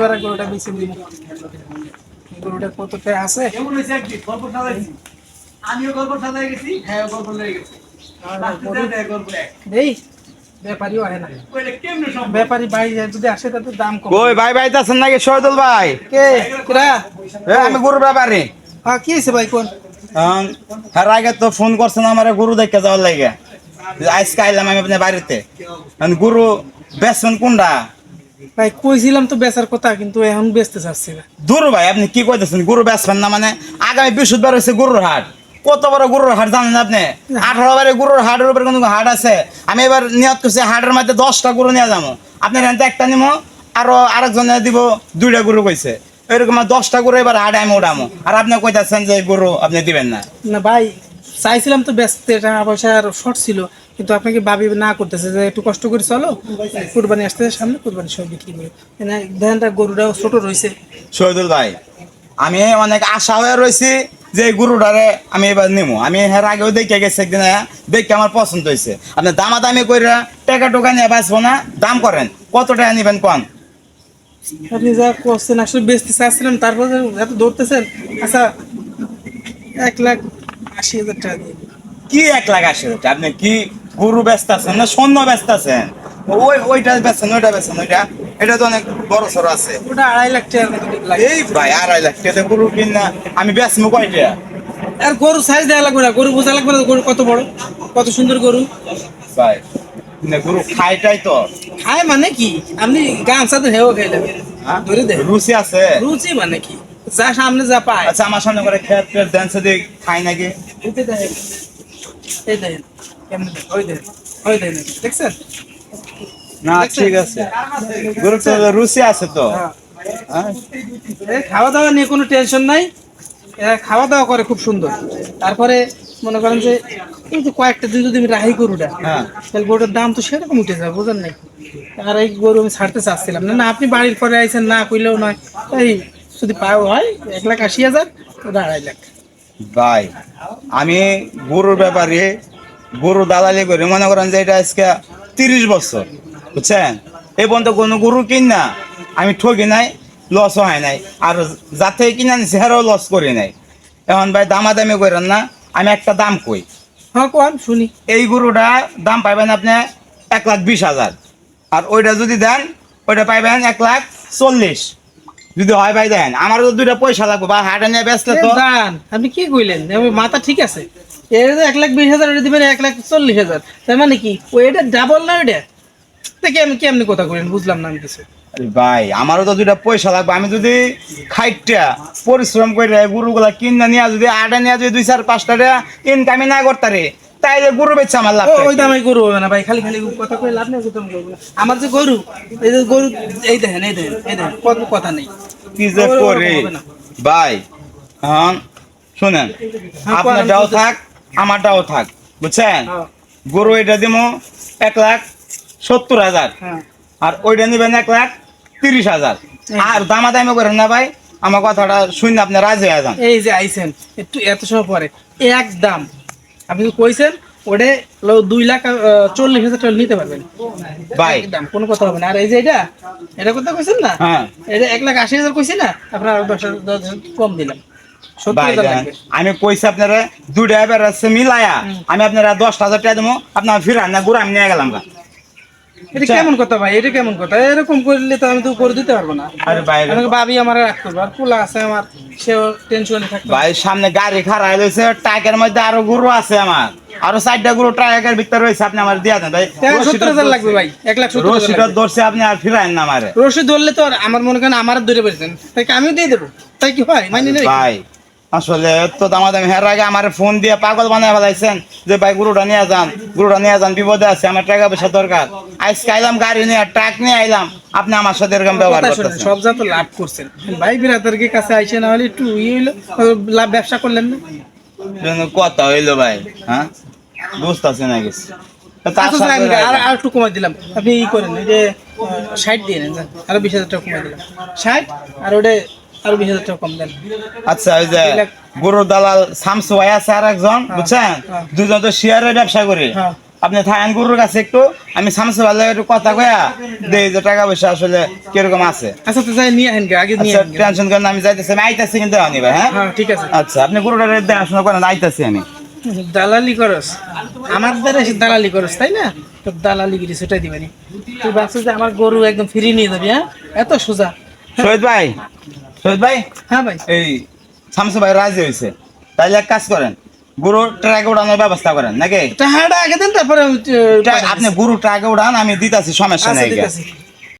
বারা গরুটা বেশি গরুটা কতটা আছে? আমিও গল্প সাজাই গেছি। হ্যাঁ গল্প গেছি ব্যাপারীও হয় না? ব্যাপারী যদি আসে তাতে দাম কম। কই ভাই ভাই আছেন নাকি ভাই? কে? কিরা? আমি গরু ব্যাপারে। হ্যাঁ কি হয়েছে ভাই কোন? তার আগে তো ফোন করছেন আমার গরু দেখে যাওয়ার লাগে। আজকে আইলাম আমি আপনার বাড়িতে। গরু বেচবেন কোনটা? ভাই কইছিলাম তো বেচার কথা কিন্তু এখন বেচতে চাচ্ছি না। দূর ভাই আপনি কি কইতেছেন? গরু বেচবেন না মানে আগামী বৃহস্পতিবার হচ্ছে গরুর হাট। কত বড় গরুর হাট জানেন আপনি? আঠারো বারে গরুর হাটের উপরে কোনো হাট আছে? আমি এবার নিয়ত করছি হাটের মধ্যে দশটা গরু নিয়ে যাব। আপনি এখান একটা নিবো আরও আরেকজনে দিব দুইটা গরু কইছে। এরকম দশটা গরু এবার হাটে আমি উঠামো। আর আপনি কইতাছেন যে গরু আপনি দিবেন না। না ভাই চাইছিলাম তো ব্যস্ত টাকা পয়সা আর শর্ট ছিল কিন্তু আপনাকে ভাবি না করতেছে যে একটু কষ্ট করে চলো কুরবানি আসতে সামনে কুরবানি সব বিক্রি করে। ধানটা গরুটাও ছোট রয়েছে। শহীদুল ভাই আমি অনেক আশা হয়ে রয়েছি যে গরুটারে আমি এবার নিবো আমি এর আগেও দেখে গেছি একদিন আয়া, দেখে আমার পছন্দ হয়েছে। আপনি দামা দামি করে টাকা টোকা নিয়ে বাঁচবো না দাম করেন। কত টাকা নিবেন কন? আপনি যা করছেন আসলে বেচতে চাচ্ছিলাম তারপরে এত ধরতেছেন আচ্ছা এক লাখ আশি হাজার টাকা দিয়ে। কি এক লাখ আশি হাজার? আপনি কি গরু ব্যস্ত আছেন না স্বর্ণ ব্যস্ত আছেন? ওই ওইটা বেচছেন ওইটা বেচছেন ওইটা। এটা তো অনেক বড় সড়ো আছে। ওটা আড়াই লাখ লাগে। এই ভাই আড়াই লাখ টাকা গরু কিন। না আমি বেচবো কয়টা? আর গরু সাইজ দেওয়া লাগবে না। গরু বোঝা লাগবে না গরু কত বড় কত সুন্দর গরু। ভাই গরু খাইটাই তো। খায় মানে কি? আপনি গামছা তো হেও খাইলেন হ্যাঁ? রুচি আছে? রুচি মানে কি? যা সামনে যা পায়। আচ্ছা আমার সামনে করে খেত খেত দেন সেদিকে খাই নাকি? এই দেখেন এই দেখেন কেমনে ওই দেখেন ওই দেখেন দেখছেন? না ঠিক আছে। গরু তো রুচি আছে তো। হ্যাঁ। হ্যাঁ? খাওয়া দাওয়া নিয়ে কোনো টেনশন নাই। এরা খাওয়া দাওয়া করে খুব সুন্দর। তারপরে মনে করেন যে এই যে কয়েকটা দিন যদি আমি রাহি গরুটা হ্যাঁ। তাহলে গরুটার দাম তো সেরকম উঠে যাবে বোঝেন নাই? আর এই গরু আমি ছাড়তে চাচ্ছিলাম না। না আপনি বাড়ির পরে আইছেন না কইলেও নয়। এই যদি পাও হয় এক লাখ আশি হাজার ওটা আড়াই লাখ। ভাই আমি গরুর ব্যাপারে গরু দালালি করি মনে করেন যে এটা আজকে তিরিশ বছর বুঝছেন? এই পর্যন্ত কোনো গরু কিন না। আমি ঠকি নাই লস হয় নাই। আর যাতে কিনা নিছি হেরাও লস করি নাই। এখন ভাই দামাদামি করেন না আমি একটা দাম কই? হ্যাঁ কোন? শুনি। এই গরুটা দাম পাইবেন আপনি এক লাখ বিশ হাজার। আর ওইটা যদি দেন ওইটা পাইবেন এক লাখ চল্লিশ। যদি হয় ভাই দেন আমারও তো দুইটা পয়সা লাগবে বা হাটে নিয়ে বেচলে তো দান আপনি কি কইলেন? আমার মাথা ঠিক আছে। এর এক লাখ বিশ হাজার ওটা দিবেন এক লাখ চল্লিশ হাজার। তার মানে কি? ওই এটা ডাবল না ওইটা? তা কেমনি কেমনি কথা কইলেন? বুঝলাম না আমি কিছু। আরে ভাই আমারও তো দুইটা পয়সা লাগবে। আমি যদি খাইটা পরিশ্রম করে গরুগুলা কিনা নিয়ে যদি আটা নিয়ে যদি দুই চার পাঁচটা ইনকামই না করতারে। তাইলে গরু বেচছে আমার লাভ ওই দামে গরু হবে না ভাই খালি খালি কথা কই লাভ নেই বলব আমার যে গরু এই যে গরু এই দেখেন এই দেখেন এই দেখেন কত কথা নেই। কি যে করে? ভাই হ্যাঁ শুনেন হ্যাঁ, আপনারটাও কোন- থাক আমারটাও থাক বুঝছেন? হ্যাঁ, গরু এটা দিব এক লাখ সত্তর হাজার হ্যাঁ। আর ওইটা নেবেন এক লাখ তিরিশ হাজার। আর দামা দামি করেন না ভাই আমার কথাটা শুনে আপনি রাজি হয়ে যান। এই যে আইছেন একটু এত সময় পরে এক দাম আপনি কইছেন ওটা দুই লাখ চল্লিশ হাজার টাকা নিতে পারবেন। ভাই একদম কোনো কথা হবে না। আর এই যে এটা এটা কথা কইছেন না? হ্যাঁ। এটা এক লাখ আশি হাজার কইছি না? আপনার দশ হাজার কম দিলাম। আমি কইছি আপনারা দুইটা এবার মিলায়া। আমি আপনারা দশ হাজার টাকা দেবো। আপনার ফিরান না গুড়া আমি নিয়ে গেলাম গা। এটা কেমন কথা ভাই? এটা কেমন কথা? এরকম করলে তো আমি তো করে দিতে পারব না। আরে ভাই আমাকে ভাবি আমার রাখতে আর পোলা আছে আমার সেও টেনশনে ভাই সামনে গাড়ি খারাপ ট্রাকের মধ্যে আরও গরু আছে আমার। আরও চারটা গরু ট্রাকের ভিতরে রয়েছে আপনি আমার দিয়া দেন ভাই। সত্তর হাজার লাগবে ভাই এক লাখ সত্তর রশিটা ধরছে আপনি আর ফিরাইন না আমারে। রশি ধরলে তো আমার মনে করেন আমার দূরে পেরেছেন তাই কি আমিও দিয়ে দেবো? তাই কি হয়? নেই ভাই আসলে তো দামাদামি হের আগে আমার ফোন দিয়ে পাগল বানায় ফেলাইছেন যে ভাই গুরুটা নিয়ে যান গুরুটা নিয়ে যান বিপদে আছে আমার টাকা পয়সা দরকার। আজকে আইলাম গাড়ি নিয়ে ট্রাক নিয়ে আইলাম। আপনি আমার সাথে এরকম ব্যবহার করতেছেন। সব যা তো লাভ করছেন। ভাই বিরাতারকে কাছে আইসে না হলে একটু ইয়ে হইল লাভ ব্যবসা করলেন না? কথা হইল ভাই হ্যাঁ? বুঝতেছি না কিছু। তো তার আচ্ছা, আর। একটু কমাই দিলাম। আপনি ই করেন এই যে ষাট দিয়ে নেন আরও বিশ হাজার টাকা কমাই দিলাম। ষাট? আর ওটা আরও বিশ হাজার টাকা কম দেন। আচ্ছা ওই যে গরুর দালাল শামসু ভাই আছে আর একজন বুঝছেন? হ্যাঁ। দুজন তো শেয়ারের ব্যবসা করি। হ্যাঁ। আপনি থাকেন গুরুর কাছে একটু আমি সামসে ভালো একটু কথা কয়া দেই যে টাকা পয়সা আসলে কীরকম আছে। আচ্ছা তো যাই নিয়ে আহেন আগে নিয়ে আচ্ছা আহেন টেনশন করেন আমি যাইতেছি আমি আইতাছি কিন্তু আনিবা হ্যাঁ? হ্যাঁ ঠিক আছে। আচ্ছা আপনি গুরুটার দেখাশোনা করেন আইতাছি আমি। দালালি করস আমার দ্বারা এসে দালালি করস তাই না? তো দালালি গিরি সেটাই দিবানি। তুই ভাবছিস যে আমার গরু একদম ফিরিয়ে নিয়ে যাবি হ্যাঁ? এত সোজা। শহীদ ভাই শহীদ ভাই? হ্যাঁ ভাই। এই শামসু ভাই রাজি হয়েছে। তাইলে এক কাজ করেন গুরু ট্রাকে উড়ানোর ব্যবস্থা করেন নাকি? টাকাটা আগে দেন তারপরে আপনি গুরু ট্রাকে উড়ান আমি দিতাছি সমস্যা আচ্ছা নেই